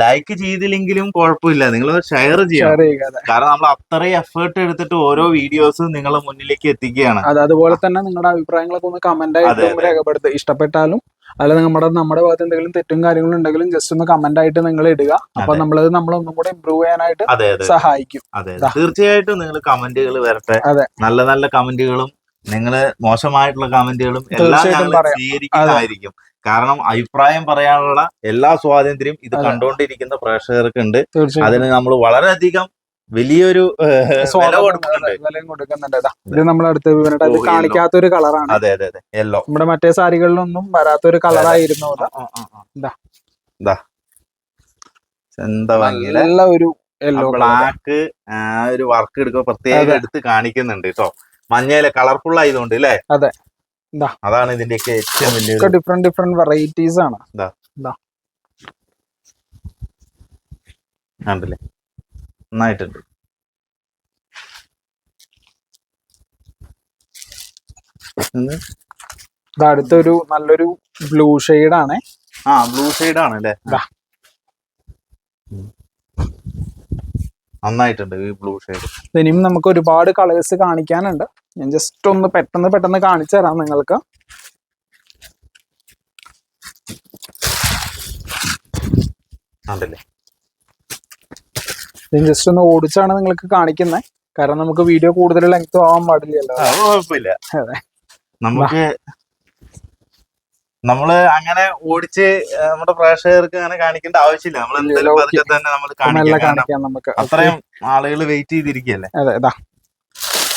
ലൈക്ക് ചെയ്തില്ലെങ്കിലും കുഴപ്പമില്ല. നിങ്ങൾ ഷെയർ ചെയ്യണം. ചെയ്യുക കാരണം നമ്മൾ അത്രയും എഫേർട്ട് എടുത്തിട്ട് ഓരോ വീഡിയോസ് നിങ്ങളെ മുന്നിലേക്ക് എത്തിക്കുകയാണ്. അത് അതുപോലെ തന്നെ നിങ്ങളുടെ അഭിപ്രായങ്ങളൊക്കെ ഒന്ന് കമന്റ് ആയിട്ട്. രേഖപ്പെടുത്തുക ഇഷ്ടപ്പെട്ടാലും അല്ല നമ്മുടെ നമ്മുടെ ഭാഗത്ത് എന്തെങ്കിലും തെറ്റും കാര്യങ്ങളും ഉണ്ടെങ്കിലും ജസ്റ്റ് ഒന്ന് കമന്റ് ആയിട്ട് നിങ്ങൾ ഇടുക. അപ്പൊ നമ്മൾ നമ്മളത് നമ്മളൊന്നും കൂടെ ഇമ്പ്രൂവ് ചെയ്യാനായിട്ട് സഹായിക്കും. അതെ തീർച്ചയായിട്ടും നിങ്ങൾ കമന്റുകൾ വരട്ടെ. നല്ല നല്ല കമന്റുകളും നിങ്ങൾ മോശമായിട്ടുള്ള കമന്റുകളും എല്ലാം ഞങ്ങൾ സ്വീകരിക്കുന്നതായിരിക്കും. കാരണം അഭിപ്രായം പറയാനുള്ള എല്ലാ സ്വാതന്ത്ര്യം ഇത് കണ്ടുകൊണ്ടിരിക്കുന്ന പ്രേക്ഷകർക്ക് ഉണ്ട് അതിന് നമ്മൾ വളരെയധികം വലിയൊരു കൊടുക്കുന്നുണ്ട്. ഇതാ. നമ്മൾ അടുത്ത വിവരമായിട്ട് ഓ, yellow. കളറാണ്. അതെ അതെ അതെ യെല്ലോ നമ്മുടെ മറ്റേ സാരികളിലൊന്നും കളറായിരുന്നു ഇതാ. എന്താ ഭംഗിയിലെ? നല്ല ഒരു ബ്ലാക്ക് ഒരു വർക്ക് എടുക്കുക പ്രത്യേകം എടുത്ത് കാണിക്കുന്നുണ്ട് കേട്ടോ മഞ്ഞയിലെ കളർഫുൾ ആയതുകൊണ്ട് അല്ലേ അതെ. അതാണ് ഇതിന്റെയൊക്കെ ഏറ്റവും വലിയ ഡിഫറെന്റ് ഡിഫറെന്റ് വെറൈറ്റീസ് ആണ്. നന്നായിട്ടുണ്ട്. അടുത്തൊരു നല്ലൊരു ബ്ലൂ ആണ്. ആ ബ്ലൂ ഷെയ്ഡ് ആണ് അല്ലേ നന്നായിട്ടുണ്ട് ഈ ബ്ലൂ ഷെയ്ഡ് ഇനിയും നമുക്ക് ഒരുപാട് കളേഴ്സ് കാണിക്കാനുണ്ട്. ഞാൻ ജസ്റ്റ് ഒന്ന് പെട്ടെന്ന് പെട്ടെന്ന് കാണിച്ചു തരാം നിങ്ങൾക്ക്. ഞാൻ ജസ്റ്റ് ഒന്ന് ഓടിച്ചാണ് നിങ്ങൾക്ക് കാണിക്കുന്നത് കാരണം നമുക്ക് വീഡിയോ കൂടുതൽ ലെങ്ത് ആവാൻ പാടില്ലല്ലോ. കുഴപ്പമില്ല. അതെ. നമുക്ക് നമ്മൾ അങ്ങനെ ഓടിച്ച് നമ്മുടെ പ്രേക്ഷകർക്ക് അങ്ങനെ കാണിക്കേണ്ട ആവശ്യമില്ല. നമ്മൾ എന്തെങ്കിലും. പതുക്കെ തന്നെ നമ്മൾ കാണിക്കാം. നമുക്ക്. അത്രയും ആളുകൾ വെയിറ്റ് ചെയ്തിരിക്കുകയല്ലേ? അതെ ഇതാ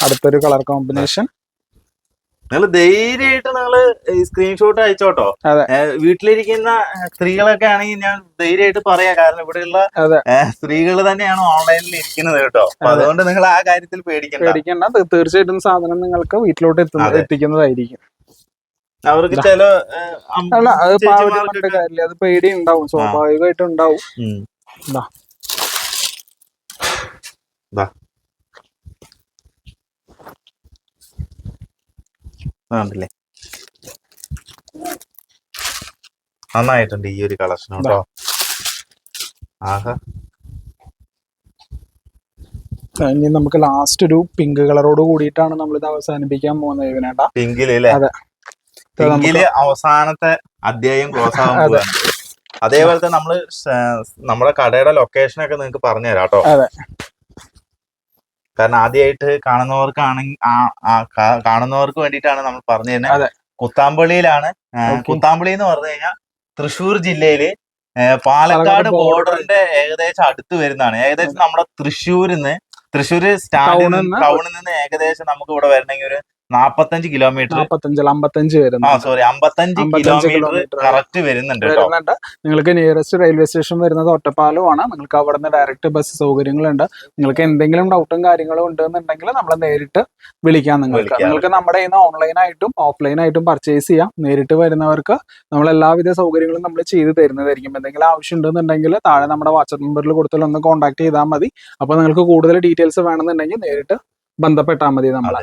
അടുത്തൊരു കളർ കോമ്പിനേഷൻ. നിങ്ങൾ ധൈര്യമായിട്ട് നിങ്ങൾ സ്ക്രീൻഷോട്ട് അയച്ചോട്ടോ. വീട്ടിലിരിക്കുന്ന സ്ത്രീകളൊക്കെ ആണെങ്കിൽ ഞാൻ ധൈര്യമായിട്ട് പറയാം. കാരണം ഇവിടെയുള്ള സ്ത്രീകൾ തന്നെയാണ് ഓൺലൈനിൽ ഇരിക്കുന്നത് കേട്ടോ. അതുകൊണ്ട് നിങ്ങൾ ആ കാര്യത്തിൽ പേടിക്കണ്ട. പേടിക്കണ്ട. തീർച്ചയായിട്ടും സാധനം നിങ്ങൾക്ക് വീട്ടിലോട്ട് എത്തുന്നത്. എത്തിക്കുന്നതായിരിക്കും. അവർക്ക്. ചില അല്ല അത് പാവം കാര്യമില്ല അത് പേടി ഉണ്ടാവും സ്വാഭാവികമായിട്ട് ഉണ്ടാവും. കണ്ടില്ലേ നന്നായിട്ടുണ്ട് ഈ ഒരു കളക്ഷൻ കേട്ടോ. ആഹാ. ഇനി നമുക്ക് ലാസ്റ്റ് ഒരു പിങ്ക് കളറോട് കൂടിയിട്ടാണ് നമ്മൾ ഇത് അവസാനിപ്പിക്കാൻ പോകുന്നത് ഇവനേട്ടാ. പിങ്കിലേ അല്ലേ? അതെ. പിങ്കിൽ അവസാനത്തെ അധ്യായം ക്ലോസ് ആവാൻ അതേപോലത്തെ പോവാണ്. അതേപോലെ തന്നെ നമ്മൾ നമ്മുടെ കടയുടെ ലൊക്കേഷൻ ഒക്കെ നിങ്ങൾക്ക് പറഞ്ഞു തരാം കേട്ടോ. കാരണം ആദ്യമായിട്ട് കാണുന്നവർക്കാണെങ്കിൽ കാണുന്നവർക്ക് വേണ്ടിയിട്ടാണ് നമ്മൾ പറഞ്ഞു. തരുന്നത് കുത്താമ്പള്ളിയിലാണ് കുത്താമ്പള്ളി എന്ന് പറഞ്ഞു കഴിഞ്ഞാൽ തൃശ്ശൂർ ജില്ലയിൽ പാലക്കാട് പാലക്കാട് ബോർഡറിന്റെ ഏകദേശം അടുത്ത് വരുന്നതാണ്. ഏകദേശം നമ്മുടെ തൃശ്ശൂരിന്ന് തൃശ്ശൂര് സ്റ്റാൻഡിൽ നിന്ന് ടൗണിൽ നിന്ന് ഏകദേശം നമുക്ക് ഇവിടെ വരണമെങ്കിൽ ഒരു നാപ്പത്തഞ്ച് കിലോമീറ്റർ അമ്പത്തഞ്ച് സോറി അമ്പത്തഞ്ച് 55 കിലോമീറ്റർ. കറക്റ്റ് വരുന്നുണ്ട് വരുന്നുണ്ട്. നിങ്ങൾക്ക് നിയറസ്റ്റ് റെയിൽവേ സ്റ്റേഷൻ വരുന്നത് ഒറ്റപ്പാലമാണ് നിങ്ങൾക്ക് അവിടെ നിന്ന് ഡയറക്റ്റ് ബസ് സൗകര്യങ്ങളുണ്ട്. നിങ്ങൾക്ക് എന്തെങ്കിലും ഡൗട്ടും കാര്യങ്ങളും ഉണ്ടെന്നുണ്ടെങ്കിൽ നമ്മളെ നേരിട്ട് വിളിക്കാം നിങ്ങൾക്ക്. നിങ്ങൾക്ക് നമ്മുടെ ഇന്ന് ഓൺലൈൻ ആയിട്ടും ഓൺലൈനായിട്ടും ഓഫ്ലൈനായിട്ടും പർച്ചേസ് ചെയ്യാം. നേരിട്ട് വരുന്നവർക്ക് നമ്മൾ എല്ലാവിധ സൗകര്യങ്ങളും നമ്മൾ ചെയ്ത് തരുന്നതായിരിക്കും. എന്തെങ്കിലും ആവശ്യം ഉണ്ടെന്നുണ്ടെങ്കിൽ താഴെ നമ്മുടെ വാട്സപ്പ് നമ്പറിൽ കൊടുത്താൽ ഒന്ന് കോൺടാക്ട് ചെയ്താൽ മതി. അപ്പോൾ നിങ്ങൾക്ക് കൂടുതൽ ഡീറ്റെയിൽസ് വേണമെന്നുണ്ടെങ്കിൽ നേരിട്ട് ബന്ധപ്പെട്ടാൽ മതി നമ്മൾ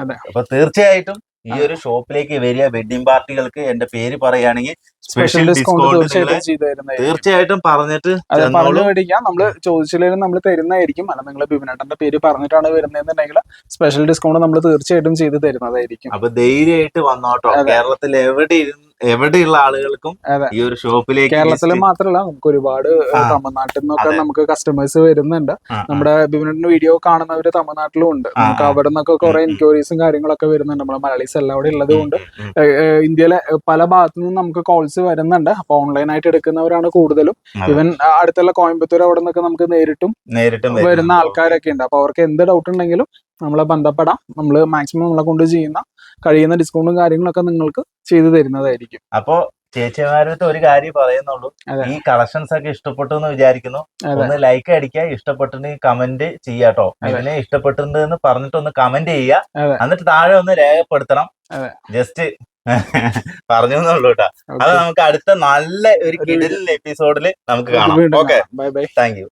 അതെ. അപ്പൊ തീർച്ചയായിട്ടും ഈ ഒരു ഷോപ്പിലേക്ക് വരിക വെഡിങ് പാർട്ടികൾക്ക് എന്റെ പേര് പറയുകയാണെങ്കിൽ സ്പെഷ്യൽ ഡിസ്കൗണ്ട് തീർച്ചയായിട്ടും പറഞ്ഞിട്ട് പറഞ്ഞു മേടിക്കാം. നമ്മൾ ചോദിച്ചില്ലെങ്കിലും നമ്മൾ തരുന്നതായിരിക്കും. അല്ല നിങ്ങൾ ബിബിനേട്ടന്റെ പേര് പറഞ്ഞിട്ടാണ് വരുന്നതെന്നുണ്ടെങ്കിൽ സ്പെഷ്യൽ ഡിസ്കൗണ്ട് നമ്മൾ തീർച്ചയായിട്ടും ചെയ്ത് തരുന്നതായിരിക്കും. അപ്പൊ ധൈര്യമായിട്ട് വന്നോട്ടോ. കേരളത്തിൽ എവിടെ ഇരുന്ന് എവിടെയുള്ള ആളുകൾക്കും ഈ ഒരു ഷോപ്പിലേക്ക് കേരളത്തിൽ മാത്രമല്ല നമുക്ക് ഒരുപാട് തമിഴ്നാട്ടിൽ നിന്നൊക്കെ നമുക്ക് കസ്റ്റമേഴ്സ് വരുന്നുണ്ട്. നമ്മുടെ ബിബിനുട്ടിന്റെ വീഡിയോ കാണുന്നവര് തമിഴ്നാട്ടിലും ഉണ്ട്. നമുക്ക്. അവിടെ നിന്നൊക്കെ കുറെ. എൻക്വയറീസും കാര്യങ്ങളൊക്കെ വരുന്നുണ്ട്. നമ്മുടെ മലയാളീസ് എല്ലാം അവിടെ ഉള്ളത് കൊണ്ട്. ഇന്ത്യയിലെ പല ഭാഗത്തു നിന്നും നമുക്ക് കോൾസ് വരുന്നുണ്ട്. അപ്പൊ ഓൺലൈനായിട്ട് എടുക്കുന്നവരാണ് കൂടുതലും. ഇവൻ അടുത്തുള്ള കോയമ്പത്തൂർ അവിടെ നിന്നൊക്കെ നമുക്ക് നേരിട്ടും നേരിട്ടും വരുന്ന ആൾക്കാരൊക്കെ ഉണ്ട്. അപ്പൊ അവർക്ക് എന്ത് ഡൗട്ട് ഉണ്ടെങ്കിലും നമ്മളെ ബന്ധപ്പെടാം. നമ്മൾ മാക്സിമം നമ്മളെ കൊണ്ട് ചെയ്യുന്ന കഴിയുന്ന ഡിസ്കൗണ്ടും കാര്യങ്ങളൊക്കെ നിങ്ങൾക്ക് ചെയ്തു തരുന്നതായിരിക്കും. അപ്പൊ ചേച്ചിമാരുടെ ഒരു കാര്യം പറയുന്നുള്ളൂ. ഈ കളക്ഷൻസ് ഒക്കെ ഇഷ്ടപ്പെട്ടു എന്ന് വിചാരിക്കുന്നു. ഒന്ന് ലൈക്ക് അടിക്കുക ഇഷ്ടപ്പെട്ടെന്ന് കമന്റ് ചെയ്യാട്ടോ അങ്ങനെ ഇതിനെ പറഞ്ഞിട്ടൊന്ന് എന്ന് പറഞ്ഞിട്ട് ഒന്ന് കമന്റ് ചെയ്യുക. എന്നിട്ട് താഴെ ഒന്ന് രേഖപ്പെടുത്തണം. ജസ്റ്റ് (laughs) പറഞ്ഞു എന്നുള്ളൂ കേട്ടോ അത് നമുക്ക് അടുത്ത നല്ല ഒരു കിടലിൽ എപ്പിസോഡിൽ നമുക്ക് കാണാം. Okay bye bye thank you